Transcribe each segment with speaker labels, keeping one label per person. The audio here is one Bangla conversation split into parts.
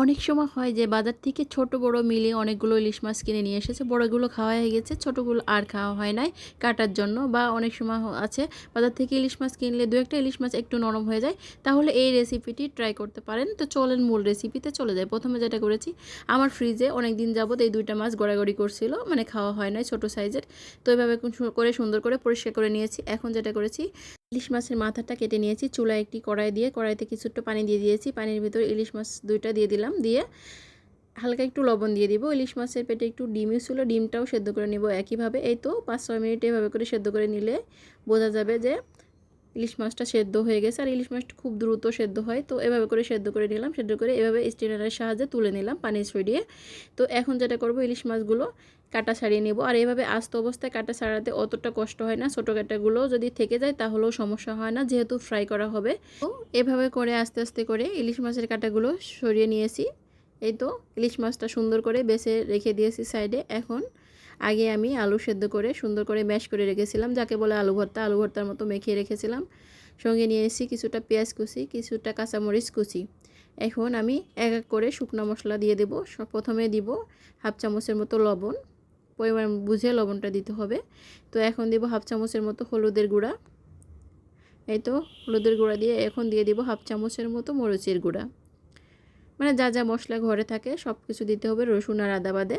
Speaker 1: অনেক সময় হয় যে বাজার থেকে ছোট বড় মিলে অনেকগুলো ইলিশ মাছ কিনে নিয়ে এসেছে, বড়গুলো খাওয়া হয়ে গেছে, ছোটগুলো আর খাওয়া হয় নাই কাটার জন্য বা অনেক সময় আছে বাজার থেকে ইলিশ মাছ কিনলে দু একটা ইলিশ মাছ একটু নরম হয়ে যায়, তাহলে এই রেসিপিটি ট্রাই করতে পারেন। তো চলেন মূল রেসিপিতে চলে যায় প্রথমে যেটা করেছি, আমার ফ্রিজে অনেক দিন যাবত এই দুইটা মাছ গড়াগড়ি করছিল মানে খাওয়া হয় নাই ছোট সাইজের তো এভাবে করে সুন্দর করে পরিষ্কার করে নিয়েছি। এখন যেটা করেছি ইলিশ মাছের মাথাটা কেটে নিয়েছি চুলা একটি কড়াই দিয়ে কড়াইতে কিছুটা পানি দিয়ে দিয়েছি, পানির ভিতরে ইলিশ মাছ দুইটা দিয়ে দিলাম, দিয়ে হালকা একটু লবণ দিয়ে দিব। ইলিশ মাছের পেটে একটু ডিমই ছিল, ডিমটাও সেদ্ধ করে নিব একইভাবে। এই তো পাঁচ ছয় মিনিট এভাবে করে সেদ্ধ করে নিলে বোঝা যাবে যে ইলিশ মাছটা সেদ্ধ হয়ে গেছে, আর ইলিশ মাছটা খুব দ্রুত সেদ্ধ হয়। তো এভাবে করে সেদ্ধ করে নিলাম, সেদ্ধ করে এভাবে স্টেনারের সাহায্যে তুলে নিলাম পানি ছড়িয়ে। তো এখন যেটা করব, ইলিশ মাছগুলো কাটা ছাড়িয়ে নেব। আর এভাবে আস্ত অবস্থায় কাটা ছাড়াতে অতটা কষ্ট হয় না ছোটো কাটাগুলো যদি থেকে যায় তাহলেও সমস্যা হয় না, যেহেতু ফ্রাই করা হবে। তো এভাবে করে আস্তে আস্তে করে ইলিশ মাছের কাটাগুলো সরিয়ে নিয়েছি। এই তো ইলিশ মাছটা সুন্দর করে বেছে রেখে দিয়েছি সাইডে। এখন আগে আমি আলু সেদ্ধ করে সুন্দর করে ম্যাশ করে রেখেছিলাম, যাকে বলে আলু ভর্তা। আলু ভর্তার মতো মেখে রেখেছিলাম। সঙ্গে নিয়ে এসেছি কিছুটা পেঁয়াজ কুচি, কিছুটা কাঁচামরিচ কুচি। এখন আমি এক এক করে শুকনো মশলা দিয়ে দেবো। প্রথমে দিব হাফ চামচের মতো লবণ। পরিমাণ বুঝে লবণটা দিতে হবে। তো এখন দিব হাফ চামচের মতো হলুদের গুঁড়া। এই তো, হলুদের গুঁড়া দিয়ে এখন দিয়ে দিব হাফ চামচের মতো মরিচের গুঁড়া। মানে যা যা মশলা ঘরে থাকে সব কিছু দিতে হবে রসুন আর আদা বাদে।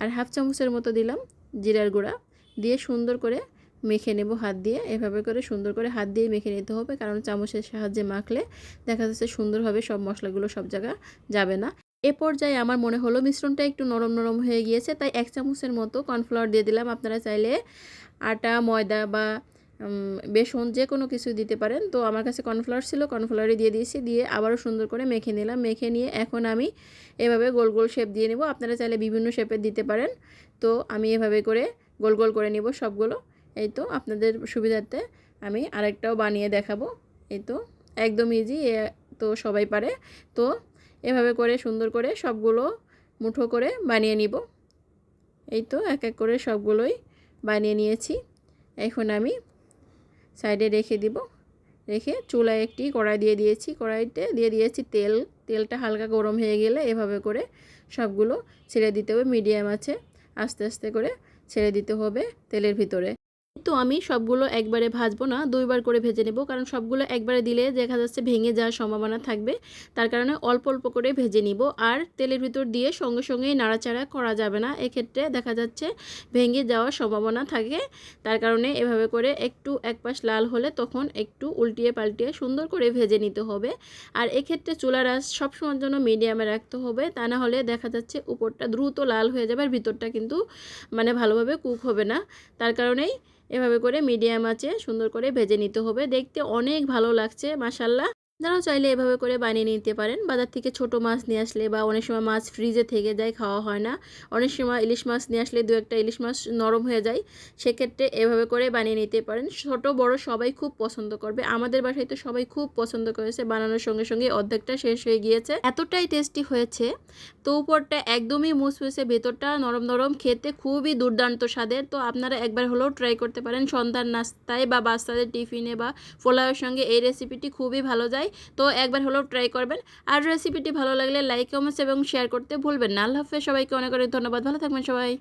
Speaker 1: আর হাফ চামচের মতো দিলাম জিরার গুঁড়া। দিয়ে সুন্দর করে মেখে নেব হাত দিয়ে। এভাবে করে সুন্দর করে হাত দিয়ে মেখে নিতে হবে কারণ চামচের সাহায্যে মাখলে দেখা যাচ্ছে সুন্দরভাবে সব মশলাগুলো সব জায়গা যাবে না। এ পর্যায়ে আমার মনে হলো মিশ্রণটা একটু নরম নরম হয়ে গিয়েছে, তাই এক চামচের মতো কর্নফ্লাওয়ার দিয়ে দিলাম। আপনারা চাইলে আটা, ময়দা বা বেসন যে কোনো কিছু দিতে পারেন। তো আমার কাছে কর্নফ্লাওয়ার ছিল কর্নফ্লাওয়ারই দিয়ে দিয়েছি, দিয়ে আবারও সুন্দর করে মেখে নিলাম। মেখে নিয়ে এখন আমি এভাবে গোল গোল শেপ দিয়ে নেব। আপনারা চাইলে বিভিন্ন শেপের দিতে পারেন। তো আমি এভাবে করে গোল গোল করে নেব সবগুলো। এই তো আপনাদের সুবিধার্থে আমি আরেকটাও বানিয়ে দেখাবো। এই তো একদম ইজি এ তো সবাই পারে। তো এভাবে করে সুন্দর করে সবগুলো মুঠো করে বানিয়ে নিব। এই তো এক এক করে সবগুলোই বানিয়ে নিয়েছি। এখন আমি সাইডে রেখে দিব। রেখে চুলায় একটি কড়াই দিয়ে দিয়েছি। কড়াইতে দিয়ে দিয়েছি তেল। তেলটা হালকা গরম হয়ে গেলে এভাবে করে সবগুলো ছেড়ে দিতে হবে। মিডিয়াম আছে। আস্তে আস্তে করে ছেড়ে দিতে হবে তেলের ভিতরে। তো আমি সবগুলো একবারে ভাজবো না, দুইবার করে ভেজে নেব। কারণ সবগুলো একবারে দিলে দেখা যাচ্ছে ভেঙে যাওয়ার সম্ভাবনা থাকবে। তার কারণে অল্প অল্প করে ভেজে নিব। আর তেলের ভিতর দিয়ে সঙ্গে সঙ্গেই নাড়াচাড়া করা যাবে না। এক্ষেত্রে দেখা যাচ্ছে ভেঙে যাওয়ার সম্ভাবনা থাকে। তার কারণে এভাবে করে একটু এক পাশ লাল হলে তখন একটু উল্টিয়ে পাল্টিয়ে সুন্দর করে ভেজে নিতে হবে। আর এক্ষেত্রে চুলার আঁচ সবসময়ের জন্য মিডিয়ামে রাখতে হবে। তা না হলে দেখা যাচ্ছে উপরটা দ্রুত লাল হয়ে যাবে আর ভিতরটা কিন্তু মানে ভালোভাবে কুক হবে না। তার কারণেই এভাবে করে মিডিয়াম আছে সুন্দর করে ভেজে নিতে হবে। দেখতে অনেক ভালো লাগছে মাসাল্লাহ আপনারাও চাইলে এভাবে করে বানিয়ে নিতে পারেন। বাজার থেকে ছোট মাছ নিয়ে আসলে বা অনেক সময় মাছ ফ্রিজে থেকে যায়, খাওয়া হয় না। অনেক সময় ইলিশ মাছ নিয়ে আসলে দু একটা ইলিশ মাছ নরম হয়ে যায়। সেক্ষেত্রে এভাবে করে বানিয়ে নিতে পারেন। ছোট, বড় সবাই খুব পছন্দ করবে। আমাদের বাসায় তো সবাই খুব পছন্দ করেছে। বানানোর সঙ্গে সঙ্গে অর্ধেকটা শেষ হয়ে গিয়েছে। এতটাই টেস্টি হয়েছে। তো উপরটা একদমই মুসফুসে ভেতরটা নরম নরম, খেতে খুবই দুর্দান্ত স্বাদের। তো আপনারা একবার হলেও ট্রাই করতে পারেন। সন্ধ্যার নাস্তায় বা বাচ্চাদের টিফিনে বা পোলাওয়ের সঙ্গে এই রেসিপিটি খুবই ভালো যায়। তো একবার হলেও ট্রাই করবেন। আর রেসিপিটি ভালো লাগলে লাইক কমেন্টস এবং শেয়ার করতে ভুলবেন না। আল্লাহ হাফেজ। সবাইকে অনেক অনেক ধন্যবাদ। ভালো থাকবেন সবাই।